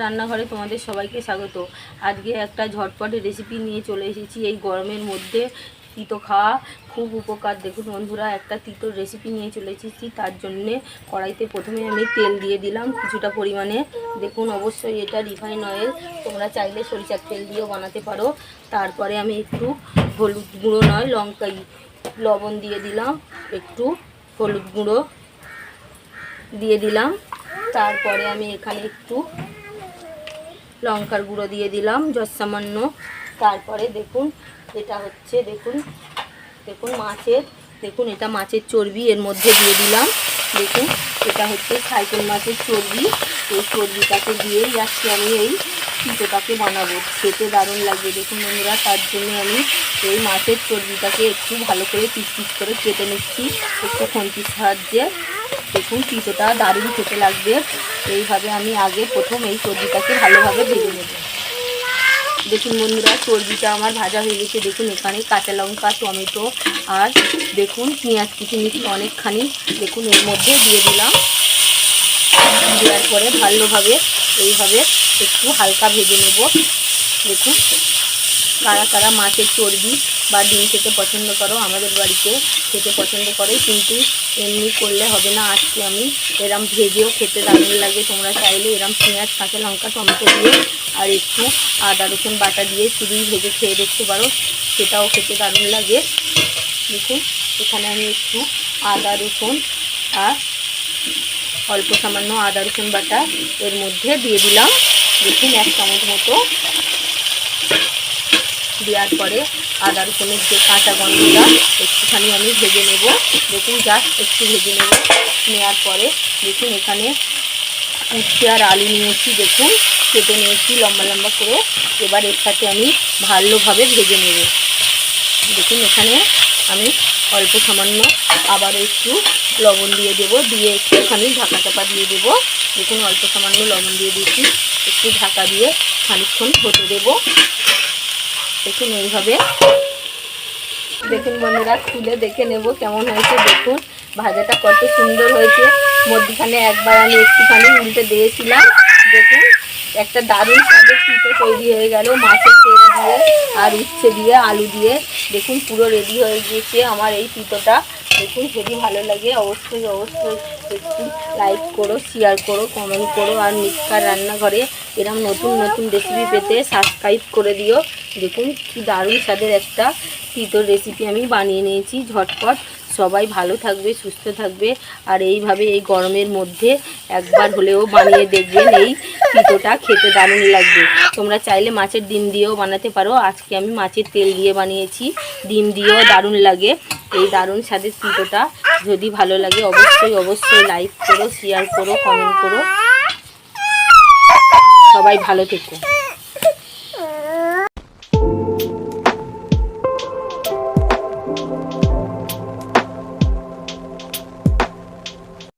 রান্নাঘরে তোমাদের সবাইকে স্বাগত। আজকে একটা ঝটপট রেসিপি নিয়ে চলে এসেছি এই গরমের মধ্যে। তিতো খাওয়া খুব উপকার। দেখুন বন্ধুরা, একটা তিতোর রেসিপি নিয়ে চলে এসেছি। তার জন্যে কড়াইতে প্রথমে আমি তেল দিয়ে দিলাম কিছুটা পরিমাণে। দেখুন অবশ্যই এটা রিফাইন অয়েল তোমরা চাইলে সরিষার তেল দিয়েও বানাতে পারো। তারপরে আমি একটু হলুদ গুঁড়ো নয়, লঙ্কা, লবণ দিয়ে দিলাম। একটু হলুদ গুঁড়ো দিয়ে দিলাম। তারপরে আমি এখানে একটু লঙ্কার গুঁড়ো দিয়ে দিলাম, যত সামান্য। তারপরে দেখুন, এটা হচ্ছে, দেখুন দেখুন মাছের, দেখুন এটা মাছের চর্বি, এর মধ্যে দিয়ে দিলাম। দেখুন, এটা হচ্ছে সাইকেল মাছের চর্বি। এই চর্বিটাকে দিয়েই আজকে আমি এই পিঠোটাকে বানাবো। খেতে দারুণ লাগবে, দেখুন বন্ধুরা, তার জন্য আমি এই মাছের চর্বিটাকে একটু ভালো করে পিস পিস করে কেটে নিচ্ছি। একটু খন্তির সাহায্যে। দেখুন পিঠোটা দারুণ খেতে লাগবে। এইভাবে আমি আগে প্রথম এই চর্বিটাকে ভালোভাবে ভেজে নেব। দেখুন বন্ধুরা চর্বিটা আমার ভাজা হয়ে গেছে। দেখুন এখানে কাঁচা লঙ্কা, টমেটো আর দেখুন পেঁয়াজ মিষ্টি অনেকখানি দেখুন এর মধ্যে দিয়ে দিলাম। দেওয়ার পরে ভালোভাবে এইভাবে একটু হালকা ভেজে নেব। দেখুন কারা কারা মাছের চর্বি বা ডিম খেতে পছন্দ করো, আমাদের বাড়িতে খেতে পছন্দ করে, কিন্তু এমনি করলে হবে না। আজকে আমি এরম ভেজেও খেতে দারুণ লাগে। তোমরা চাইলে এরম পেঁয়াজ, কাঁচা লঙ্কা, টমেটো দিয়ে আর একটু আদা, রসুন বাটা দিয়ে শুধুই ভেজে খেয়ে দেখতে পারো, সেটাও খেতে দারুণ লাগে। দেখুন, এখানে আমি একটু আদা, রসুন আর অল্প সামান্য আদা, রসুন বাটা এর মধ্যে দিয়ে দিলাম। দেখুন, এক চামচ মতো দেওয়ার পরে আদা রসুনের যে কাঁচা গন্ধটা, একটুখানি আমি ভেজে নেব। দেখুন জাস্ট একটু ভেজে নেব। নেওয়ার পরে দেখুন, এখানে উচ্ছে আর আলু নিয়েছি, দেখুন। কেটে নিয়েছি, লম্বা লম্বা করে। এবার এর সাথে আমি ভালোভাবে ভেজে নেব। দেখুন, এখানে আমি অল্প সামান্য আবার একটু লবণ দিয়ে দেবো। দিয়ে একটুখানি ঢাকা চাপা দিয়ে দেবো। দেখুন, অল্প সামান্য লবণ দিয়ে দিয়েছি। একটু ঢাকা দিয়ে খানিকক্ষণ হতে দেবো। দেখুন এইভাবে। দেখুন বন্ধুরা, খুলে দেখে নেব কেমন হয়েছে। দেখুন, ভাজাটা কত সুন্দর হয়েছে। মধ্যখানে একবার আমি একটুখানি উল্টে দিয়েছিলাম। দেখুন, একটা দারুণ স্বাদের পিঠে তৈরি হয়ে গেল মাছের তেল দিয়ে আর উচ্ছে দিয়ে, আলু দিয়ে। দেখুন, পুরো রেডি হয়ে গিয়েছে আমার এই পিঠোটা। দেখুন, যদি ভালো লাগে অবশ্যই অবশ্যই একটু লাইক করো শেয়ার করো কমেন্ট করো, আর মিক্সার রান্নাঘরে এরম নতুন নতুন রেসিপি পেতে সাবস্ক্রাইব করে দিও। দেখুন, কি দারুণ স্বাদের একটা তিতোর রেসিপি আমি বানিয়ে নিয়েছি, ঝটপট। সবাই ভালো থাকবে, সুস্থ থাকবে, আর এইভাবে এই গরমের মধ্যে একবার হলেও বানিয়ে দেখবেন এই তিতোটা, খেতে দারুণ লাগবে। তোমরা চাইলে মাছের ডিম দিয়েও বানাতে পারো। আজকে আমি মাছের তেল দিয়ে বানিয়েছি, ডিম দিয়েও দারুণ লাগে। এই দারুণ স্বাদের তিতোটা। যদি ভালো লাগে অবশ্যই অবশ্যই লাইক করো শেয়ার করো কমেন্ট করো। সবাই ভালো থেকো।